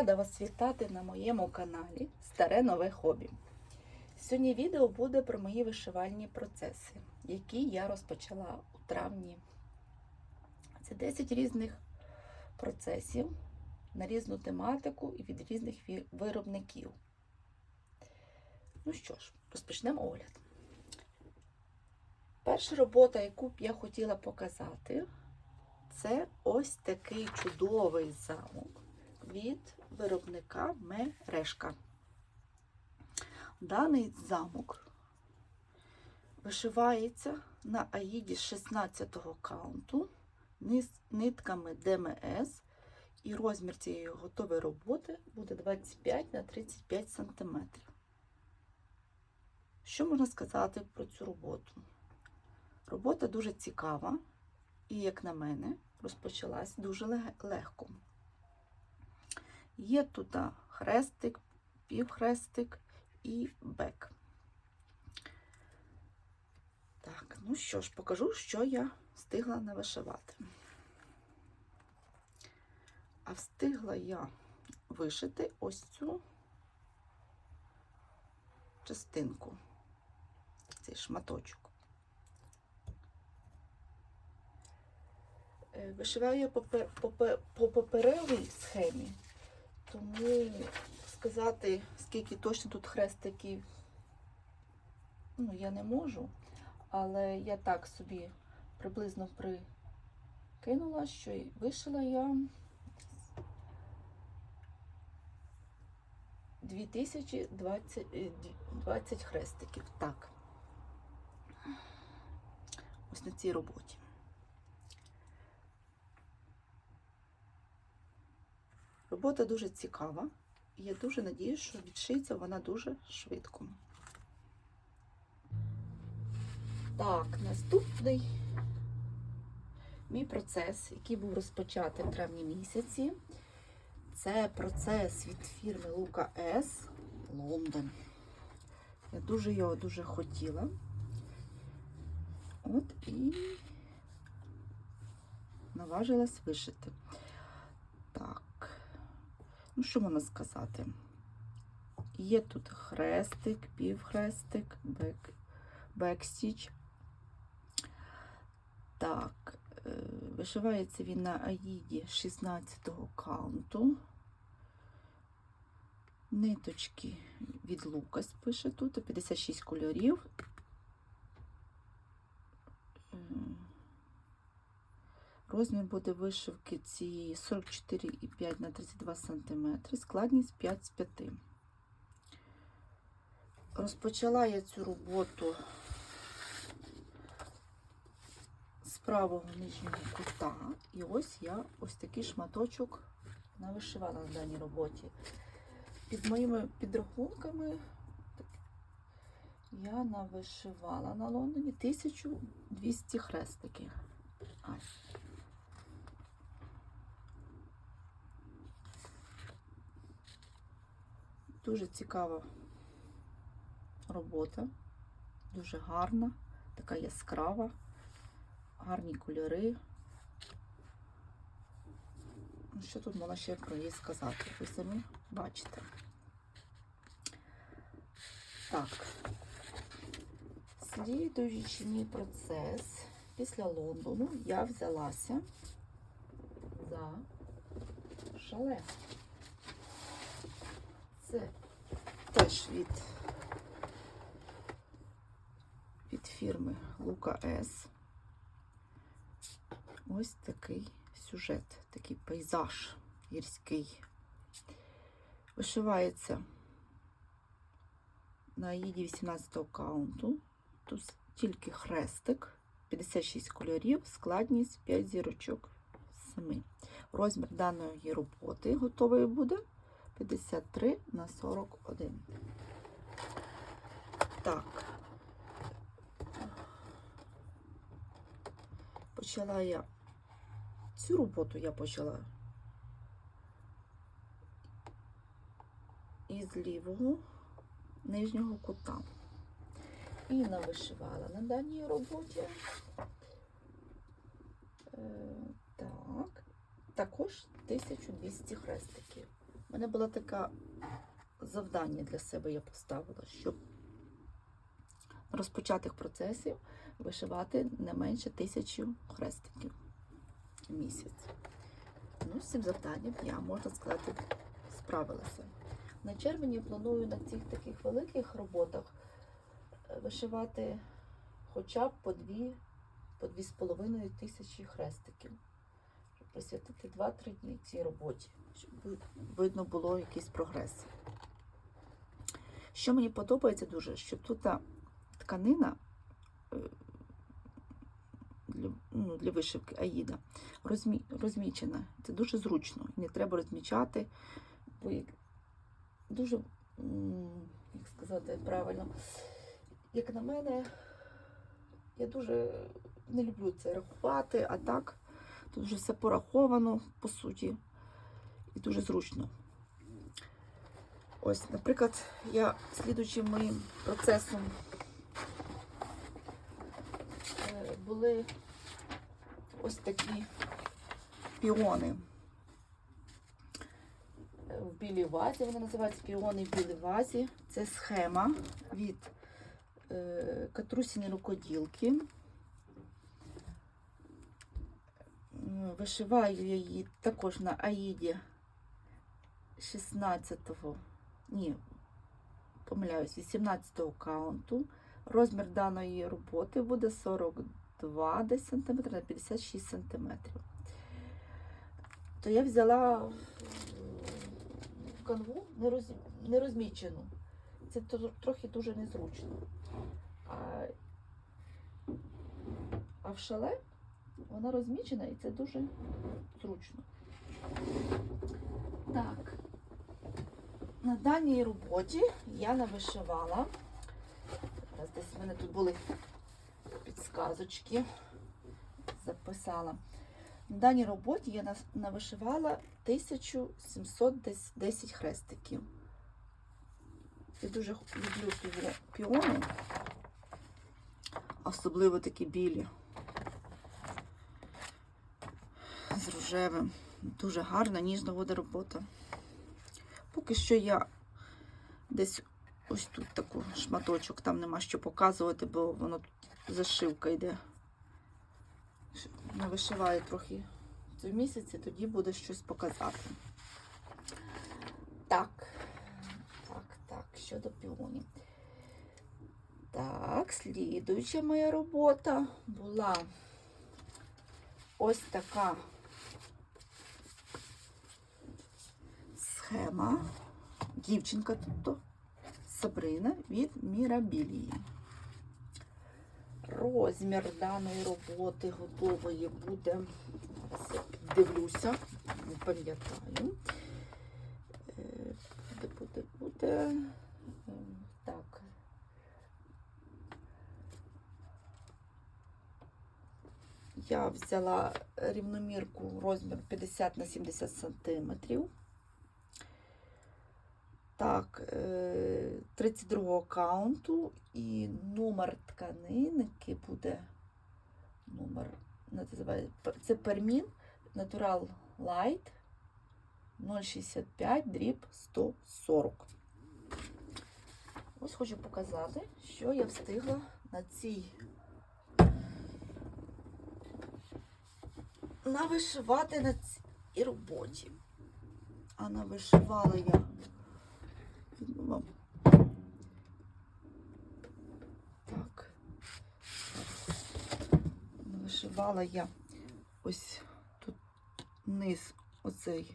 вас вітати на моєму каналі Старе Нове Хобі. Сьогодні відео буде про мої вишивальні процеси, які я розпочала у травні. Це 10 різних процесів на різну тематику і від різних виробників. Ну що ж, розпочнемо огляд. Перша робота, яку б я хотіла показати, це ось такий чудовий замок від виробника Мережка. Даний замок вишивається на аїді 16-го каунту нитками ДМС, і розмір цієї готової роботи буде 25 на 35 см. Що можна сказати про цю роботу? Робота дуже цікава, і, як на мене, розпочалась дуже легко. Є тут хрестик, півхрестик і бек. Так, ну що ж, покажу, що я встигла навишивати. А встигла я вишити ось цю частинку, цей шматочок. Е, Вишиваю я по, пе- по, по паперовій схемі, тому сказати, скільки точно тут хрестиків, ну, я не можу, але я так собі приблизно прикинула, що вишила я 2020 е, 20 хрестиків. Так. Ось на цій роботі. Робота дуже цікава, і я дуже надіюсь, що відшиється вона дуже швидко. Так, наступний мій процес, який був розпочатий в травні місяці, це процес від фірми Лука С Лондон. Я дуже його дуже хотіла. От і наважилась вишити. Ну, що можна сказати? Є тут хрестик, півхрестик, бек, бекстіч. Так, е, вишивається він на аїді 16-го каунту. Ниточки від Лукас пише тут, 56 кольорів. Розмір буде вишивки цієї 44,5 на 32 см, складність 5 з 5. Розпочала я цю роботу з правого нижнього кута. І ось я ось такий шматочок навишивала на даній роботі. Під моїми підрахунками я навишивала на Лондоні 1200 хрестиків. Ось. Дуже цікава робота, дуже гарна, така яскрава, гарні кольори. Ну, Що тут можна ще про її сказати? Ви самі бачите. Так, слідуючий мій процес після Лондону я взялася за шале. Це теж від, від фірми Лука С. Ось такий сюжет, такий пейзаж гірський. Вишивається на аїді 18 каунту. Тут тільки хрестик, 56 кольорів, складність 5 зірочок з 7. Розмір даної роботи готовий буде 53 на 41. Так. Почала я цю роботу я почала із лівого нижнього кута. І навишивала на даній роботі. Е, так, також 1200 хрестиків. У мене було таке завдання для себе я поставила, щоб розпочатих процесів вишивати не менше тисячі хрестиків в місяць. Ну, з цим завданням я, можна сказати, справилася. На червні планую на цих таких великих роботах е, вишивати хоча б по дві, по дві з половиною тисячі хрестиків. Присвятити 2-3 дні цій роботі, щоб видно було якийсь прогрес. Що мені подобається дуже, що тут тканина е, ну, для вишивки Аїда розмі, розмічена. Це дуже зручно. Не треба розмічати. Бо дуже, як сказати правильно, як на мене, я дуже не люблю це рахувати, а так тут вже все пораховано, по суті, і дуже зручно. Ось, наприклад, я слідуючим моїм процесом е, були ось такі піони Е, в білій вазі. Вони називаються піони в білій вазі. Це схема від е, Катрусіні рукоділки. Вишиваю її також на Аїді 16-го, ні, помиляюсь, 18-го каунту. Розмір даної роботи буде 42 десь сантиметр на 56 сантиметрів. То я взяла в канву не, роз. Це трохи дуже незручно. А, а в шале вона розмічена і це дуже зручно. Так. На даній роботі я навишивала. Зараз десь в мене тут були підсказочки. Записала. На даній роботі я навишивала 1710 хрестиків. Я дуже люблю піо- піони, особливо такі білі. З рожевим. Дуже гарна, ніжна буде робота. Поки що я десь ось тут таку шматочок, там нема що показувати, бо воно тут зашивка йде. Не вишиваю трохи в місяці, тоді буде щось показати. Так, так, так, щодо піонів. Так, слідуюча моя робота була ось така схема. Дівчинка тут Сабрина від Мірабілії. Розмір даної роботи готової буде. Зараз я піддивлюся, не пам'ятаю. Е, Буде, буде, буде. Е, Так. Я взяла рівномірку розмір 50 на 70 сантиметрів. Так, е, 32 каунту і номер тканинки буде номер, це Пермін Natural Light 065 дріб 140. Ось хочу показати, що я встигла на цій навишивати на цій роботі. А навишивала я Візьму вам. Так. Вишивала я ось тут низ оцей,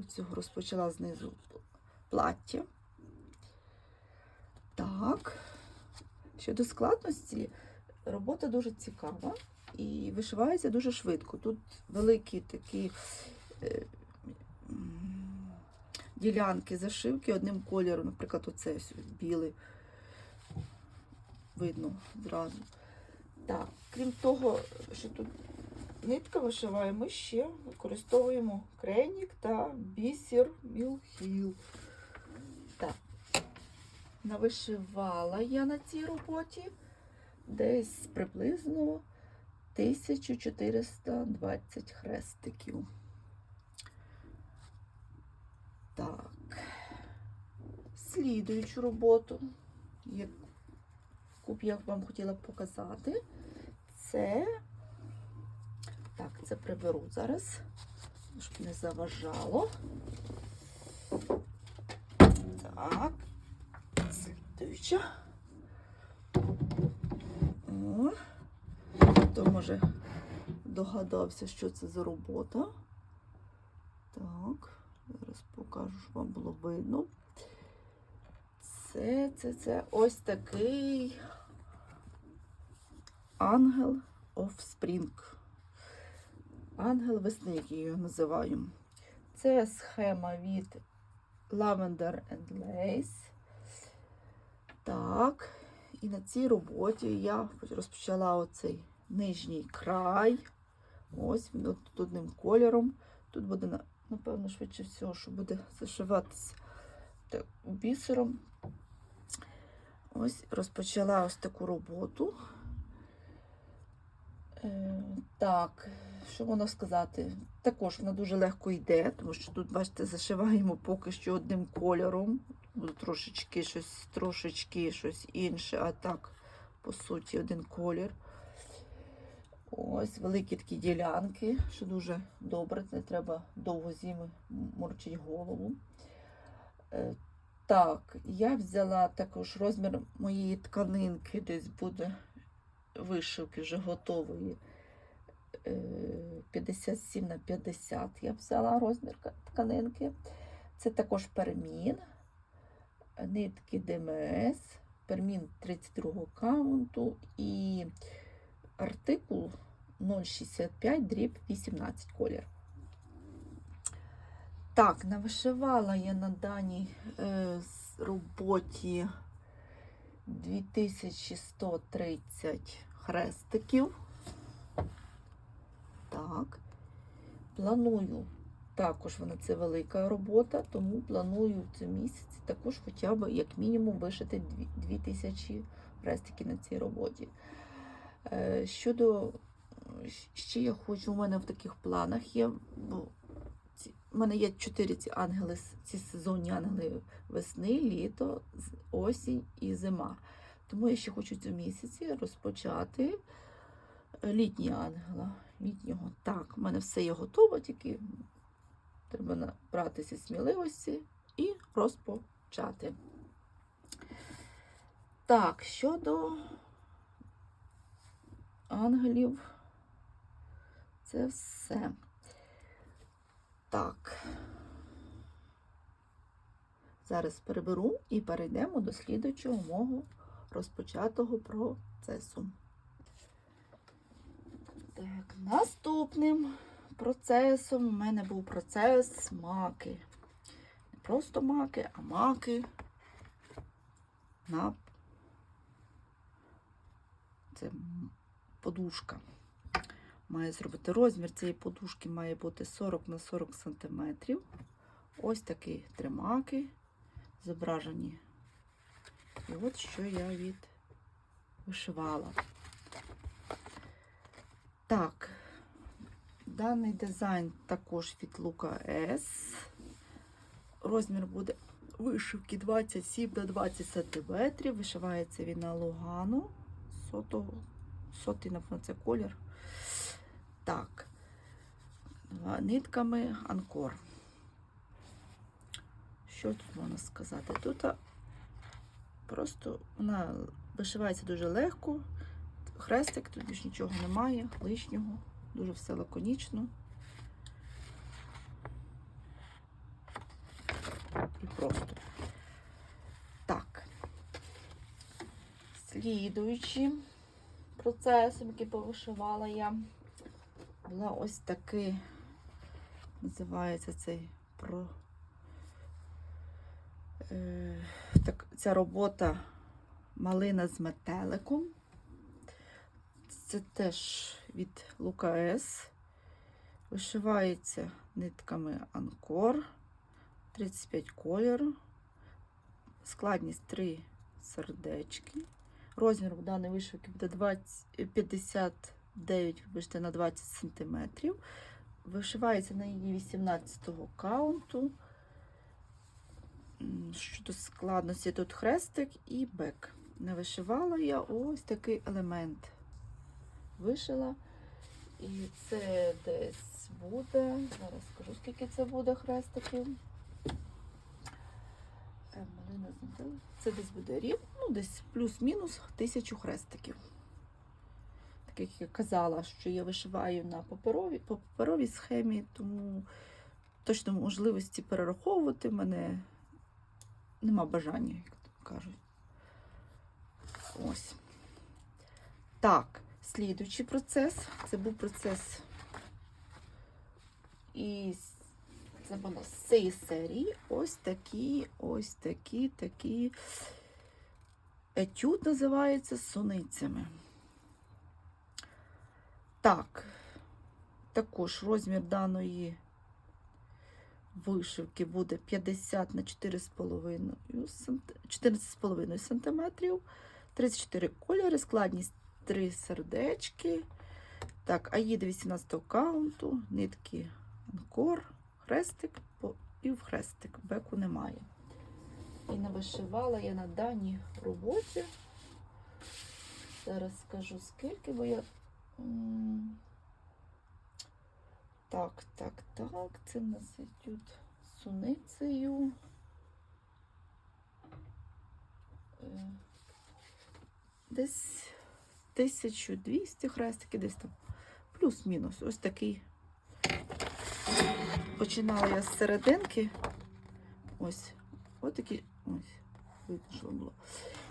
оцього розпочала знизу плаття. Так. Щодо складності, робота дуже цікава і вишивається дуже швидко. Тут великі такі. Ділянки зашивки одним кольором, наприклад, оце ось білий. Видно зразу. Так, крім того, що тут нитка вишиває, ми ще використовуємо кренік та бісер Мілхіл. Так, навишивала я на цій роботі десь приблизно 1420 хрестиків. Так. Слідуючу роботу, яку б я вам хотіла показати, це. Так, це приберу зараз, щоб не заважало. Так, слідуюча. О, хто може догадався, що це за робота. Так, зараз покажу, щоб вам було видно. Це, це, це ось такий ангел of Spring. Ангел весни, як я його називаю. Це схема від Lavender and Lace. Так, і на цій роботі я розпочала оцей нижній край. Ось він одним кольором. Тут буде, напевно, швидше всього, що буде зашиватися так, бісером. Ось розпочала ось таку роботу. Е, так, що можна сказати? Також вона дуже легко йде, тому що тут, бачите, зашиваємо поки що одним кольором. Буде трошечки щось, трошечки щось інше, а так, по суті, один колір. Ось великі такі ділянки, що дуже добре, не треба довго зими морчить голову. Е, Так, я взяла також розмір моєї тканинки, десь буде вишивки вже готової. е, 57 на 50 я взяла розмір тканинки. Це також пермін, нитки ДМС, пермін 32 каунту і артикул 065 дріб 18 колір. Так, навишивала я на даній е, роботі 2130 хрестиків. Так. Планую, також вона це велика робота, тому планую в цьому місяці також хоча б як мінімум вишити 2000 хрестиків на цій роботі. Е, Щодо е, ще я хочу, у мене в таких планах є. бо У мене є чотири ці ангели, ці сезонні ангели весни, літо, осінь і зима. Тому я ще хочу в цьому місяці розпочати е, літній ангела. Літнього. Так, в мене все є готово, тільки треба набратися сміливості і розпочати. Так, щодо ангелів, це все. Так. Зараз переберу і перейдемо до слідуючого мого розпочатого процесу. Так, наступним процесом у мене був процес маки. Не просто маки, а маки на це подушка. Має зробити розмір цієї подушки має бути 40 на 40 см. Ось такі три маки зображені. І от що я від вишивала. Так, даний дизайн також від Лука С. Розмір буде вишивки 27 на 20 см. Вишивається він на Лугану. Сотого, сотий, напевно, це колір. Так, нитками анкор. Що тут можна сказати? Тут просто вона вишивається дуже легко. Хрестик, тут більш нічого немає, лишнього, дуже все лаконічно. І просто. Так. Слідуючи процесом, який повишивала я, була ось такий, називається цей про. Е, так, ця робота малина з метеликом. Це теж від Лука С. Вишивається нитками Анкор 35 кольору. Складність 3 сердечки. Розмір в даної вишивки буде 20, 59 вибачте, на 20 см. Вишивається на її 18 каунту. щодо складності тут хрестик і бек. Не вишивала я ось такий елемент. Вишила. І це десь буде. Зараз скажу, скільки це буде хрестиків. Е. Це десь буде рік, десь плюс-мінус тисячу хрестиків. Так як я казала, що я вишиваю на паперовій, по паперовій схемі, тому точно можливості перераховувати в мене нема бажання, як то кажуть. Ось. Так, слідуючий процес. Це був процес із це було з цієї серії. Ось такі, ось такі, такі. Етюд називається суницями. Так, також розмір даної вишивки буде 50 на 14,5 см, 34 кольори, складність 3 сердечки. Так, аїда 18 каунту, нитки анкор, хрестик, по- півхрестик, беку немає. І не вишивала я на даній роботі. Зараз скажу скільки, бо я. Так, так, так, це нас тут суницею. Е, Десь 1200 хрестики, десь там плюс-мінус. Ось такий. Починала я з серединки. Ось. Ось такий. Ось. Видно, що було.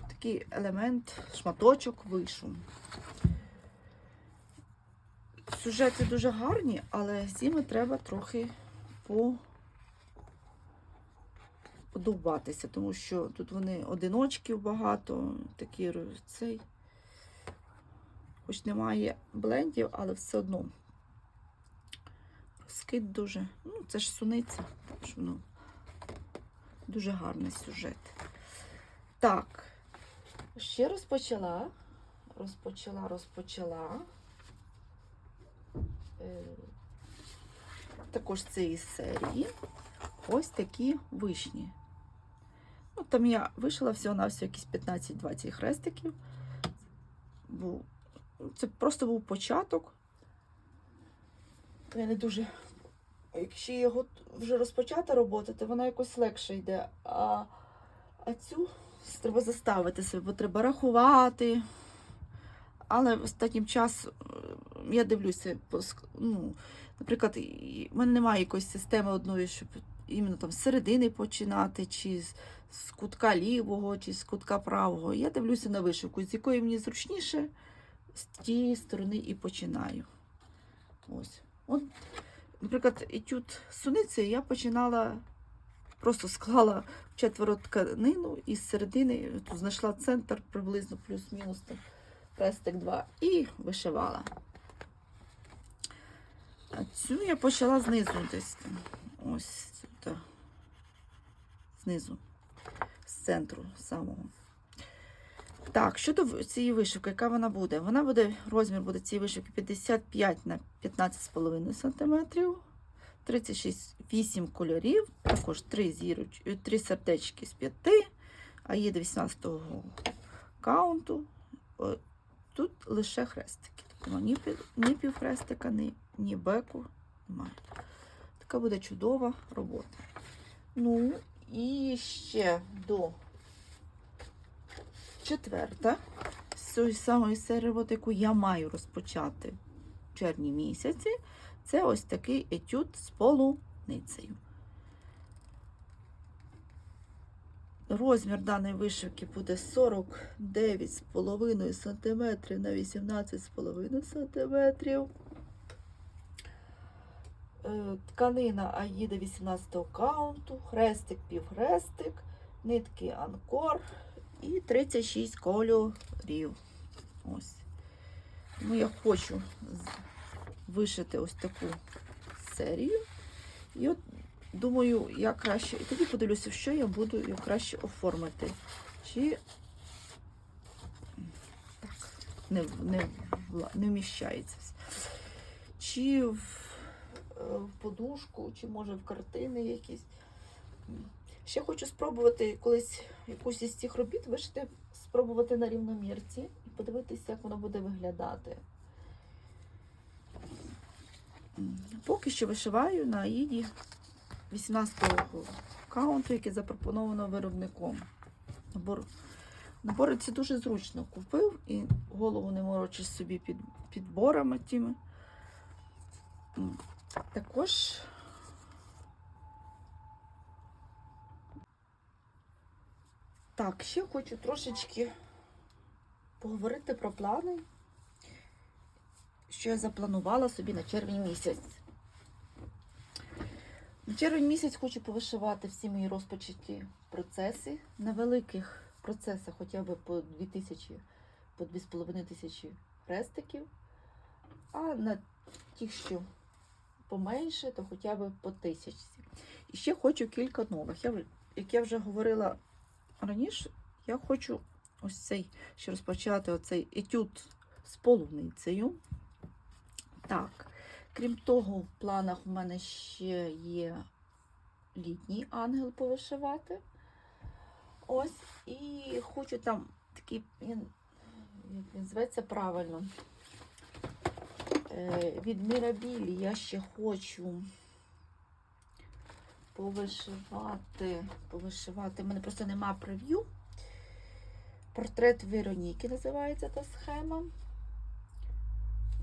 Такий елемент, шматочок вийшов. Сюжети дуже гарні, але з ними треба трохи по... подовбатися, тому що тут вони одиночків багато, такі цей. Хоч немає блендів, але все одно розкид дуже. Ну, це ж суниця, що, ну, дуже гарний сюжет. Так, ще розпочала. Розпочала, розпочала. Е, також цієї серії ось такі вишні. Ну, там я вишила всього на всього якісь 15-20 хрестиків. Це просто був початок. Я не дуже. Якщо його вже розпочати роботи, то вона якось легше йде. А, а цю треба заставити себе, бо треба рахувати. Але останнім часом я дивлюся, ну, наприклад, в мене немає якоїсь системи одної, щоб іменно там з середини починати, чи з, з кутка лівого, чи з кутка правого. Я дивлюся на вишивку, з якої мені зручніше, з тієї сторони і починаю. Ось. От, наприклад, етюд суниці я починала, просто склала четверо тканину і з середини знайшла центр приблизно плюс-мінус хрестик 2 і вишивала. А цю я почала знизу десь там. Ось тут. Знизу, з центру самого. Так, щодо цієї вишивки, яка вона буде? Вона буде, розмір буде цієї вишивки 55 на 15,5 см, 36 8 кольорів, також 3, зіроч, 3 сердечки з 5, а є до 18 каунту. Тут лише хрестики. Тобто ні, пів- ні півхрестика, ні, ні беку немає. Така буде чудова робота. Ну, і ще до четверта з цієї самої серії яку я маю розпочати в червні місяці, це ось такий етюд з полуницею. Розмір даної вишивки буде 49,5 см на 18,5 см. Е, Тканина Аїда 18 каунту, хрестик півхрестик, нитки анкор і 36 кольорів. Ось. Ну, я хочу вишити ось таку серію. І от думаю, я краще. І тоді подивлюся, що я буду як краще оформити. Чи так, не, не, не вміщається. Чи в, е, в подушку, чи може в картини якісь. Ще хочу спробувати колись якусь із цих робіт вишити, спробувати на рівномірці і подивитися, як воно буде виглядати. Поки що вишиваю на Аїді 18-го каунту, який запропоновано виробником. Набор, набори ці дуже зручно купив і голову не морочиш собі під підборами тими. Також Так, ще хочу трошечки поговорити про плани, що я запланувала собі на червень місяць. На червень місяць хочу повишивати всі мої розпочаті процеси. На великих процесах хоча б по 2000, по 2500 хрестиків, а на тих, що поменше, то хоча б по тисячці. І ще хочу кілька нових. Я, як я вже говорила раніше, я хочу ось цей ще розпочати оцей етюд з полуницею. Так, крім того, в планах в мене ще є літній ангел повишивати. Ось, і хочу там такий, як він зветься правильно. Е, від Мірабілі я ще хочу повишивати, повишивати. У мене просто нема прев'ю. Портрет Вероніки називається та схема.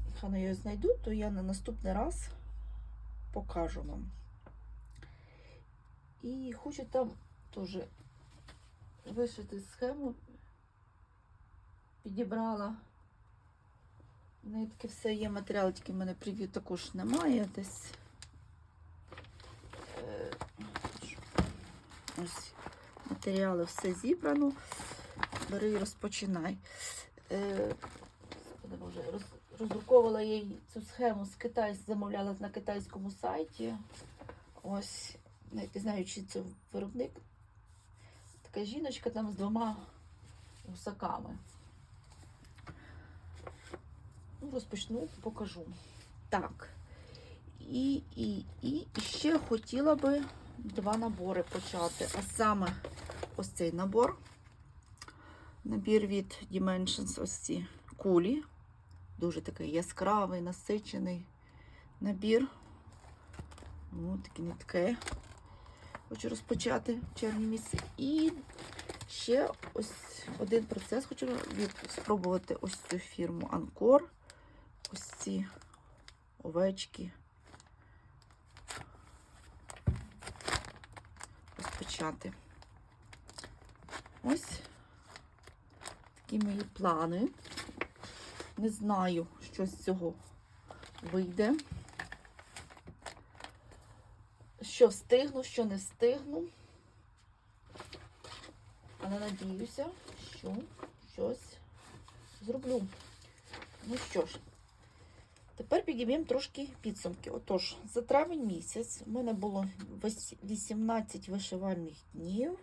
Якщо я її знайду, то я на наступний раз покажу вам. І хочу там теж вишити схему. Підібрала. Нитки все є матеріал, тільки в мене прев'ю також немає десь. Е, Ось матеріали все зібрано. Бери і розпочинай. Е, Боже, роз, роздруковувала я цю схему з Китаю, замовляла на китайському сайті. Ось, не знаю, чи це виробник. Така жіночка там з двома гусаками. Ну, розпочну, покажу. Так. І, і, і ще хотіла би два набори почати. А саме ось цей набор. Набір від Dimensions, ось ці кулі. Дуже такий яскравий, насичений набір. Ось такі нитки. Хочу розпочати в червні місяці. І ще ось один процес хочу спробувати ось цю фірму Анкор. Ось ці овечки. Розпочати. Ось такі мої плани. Не знаю, що з цього вийде. Що встигну, що не встигну. Але надіюся, що щось зроблю. Ну що ж, тепер підіб'ємо трошки підсумки. Отож, за травень місяць у мене було 18 вишивальних днів.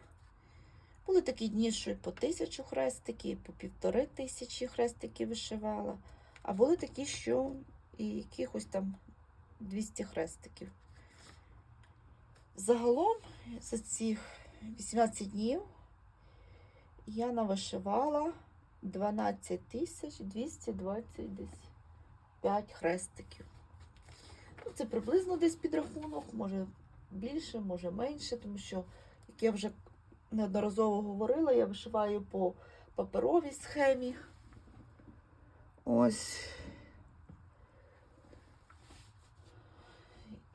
Були такі дні, що і по тисячу хрестиків, і по півтори тисячі хрестиків вишивала. А були такі, що і якихось там 200 хрестиків. Загалом за цих 18 днів я навишивала 12 тисяч 225 хрестиків. Ну, це приблизно десь підрахунок, може більше, може менше, тому що, як я вже неодноразово говорила, я вишиваю по паперовій схемі. Ось.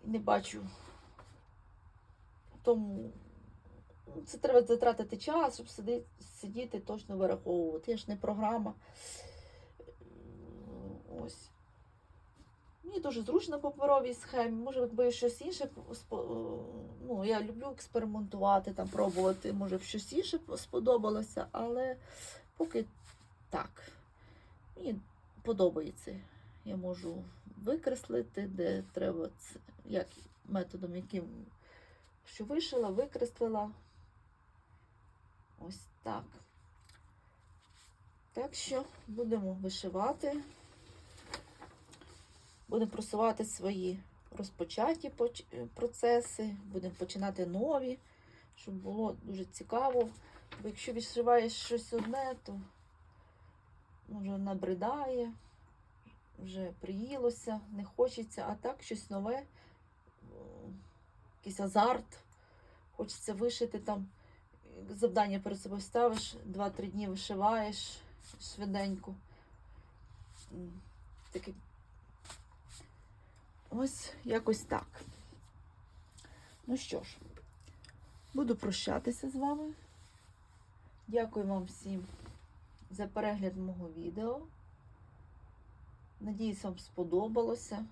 Не бачу. Тому ну, це треба затратити час, щоб сидіти, сидіти точно вираховувати. Я ж не програма. Ось. Мені дуже зручно по паперовій схемі. Може, якби щось інше ну, я люблю експериментувати, там, пробувати, може щось інше сподобалося, але поки так. Мені подобається. Я можу викреслити, де треба, це, як, методом, яким що вишила, викреслила. Ось так. Так що будемо вишивати. Будемо просувати свої розпочаті е, процеси, будемо починати нові. щоб було дуже цікаво. Бо якщо відшиваєш щось одне, то вже набридає, вже приїлося, не хочеться, а так щось нове, е, якийсь азарт. Хочеться вишити там, е, завдання перед собою ставиш, 2-3 дні вишиваєш швиденько. Таке. Ось якось так. Ну що ж, буду прощатися з вами. Дякую вам всім за перегляд мого відео. Надіюсь, вам сподобалося.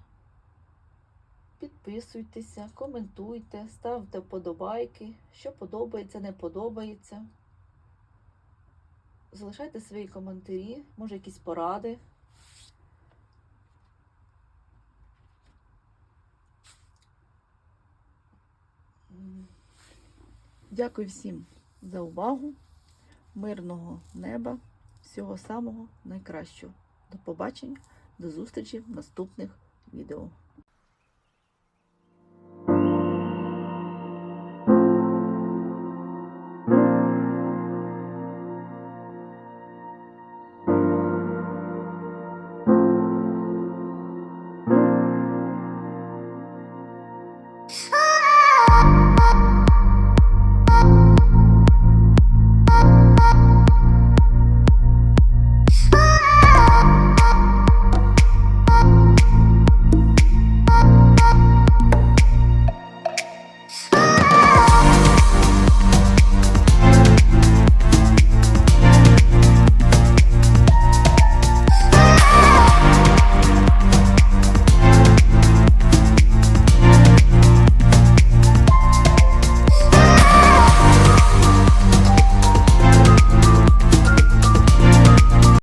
Підписуйтеся, коментуйте, ставте вподобайки, що подобається, не подобається. Залишайте свої коментарі, може якісь поради. Дякую всім за увагу, мирного неба, всього самого найкращого. До побачення, до зустрічі в наступних відео.